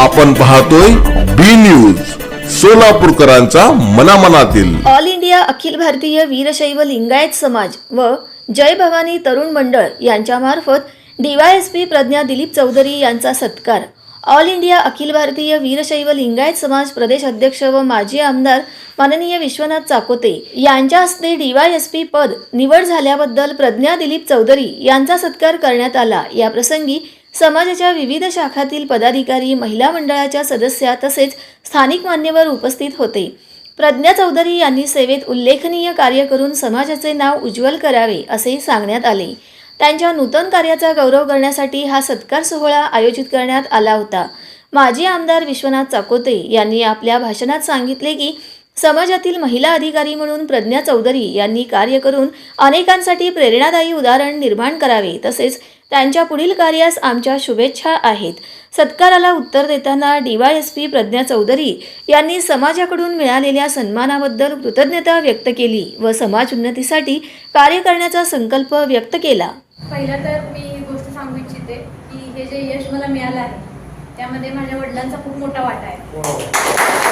आपण पाहतोय B news सोलापूरकरांचा मनामनातील. ऑल इंडिया अखिल भारतीय वीरशैव लिंगायत समाज व जय भवानी तरुण मंडळ यांच्यामार्फत डीवायएसपी प्रज्ञा दिलीप चौधरी यांचा सत्कार. ऑल इंडिया अखिल भारतीय वीरशैव लिंगायत समाज प्रदेश अध्यक्ष व माजी आमदार माननीय विश्वनाथ चाकोते यांच्या हस्ते डीवायएसपी पद निवड झाल्याबद्दल प्रज्ञा दिलीप चौधरी यांचा सत्कार करण्यात आला. या प्रसंगी समाजाच्या विविध शाखातील पदाधिकारी महिला मंडळाच्या सदस्या तसेच स्थानिक मान्यवर उपस्थित होते. प्रज्ञा चौधरी यांनी सेवेत उल्लेखनीय कार्य करून समाजाचे नाव उज्ज्वल करावे असे सांगण्यात आले. त्यांच्या नूतन कार्याचा गौरव करण्यासाठी हा सत्कार सोहळा आयोजित करण्यात आला होता. माजी आमदार विश्वनाथ चाकोते यांनी आपल्या भाषणात सांगितले की समाजातील महिला अधिकारी म्हणून प्रज्ञा चौधरी यांनी कार्य करून अनेकांसाठी प्रेरणादायी उदाहरण निर्माण करावे. तसेच त्यांच्या पुढील कार्यास आमच्या शुभेच्छा आहेत. सत्काराला उत्तर देताना डीवायएसपी प्रज्ञा चौधरी यांनी समाजाकडून मिळालेल्या सन्मानाबद्दल कृतज्ञता व्यक्त केली व समाज उन्नतीसाठी कार्य करण्याचा संकल्प व्यक्त केला. पहिलं तर मी ही गोष्ट सांगू इच्छिते की हे जे यश मला मिळालं आहे त्यामध्ये माझ्या वडिलांचा खूप मोठा वाटा आहे.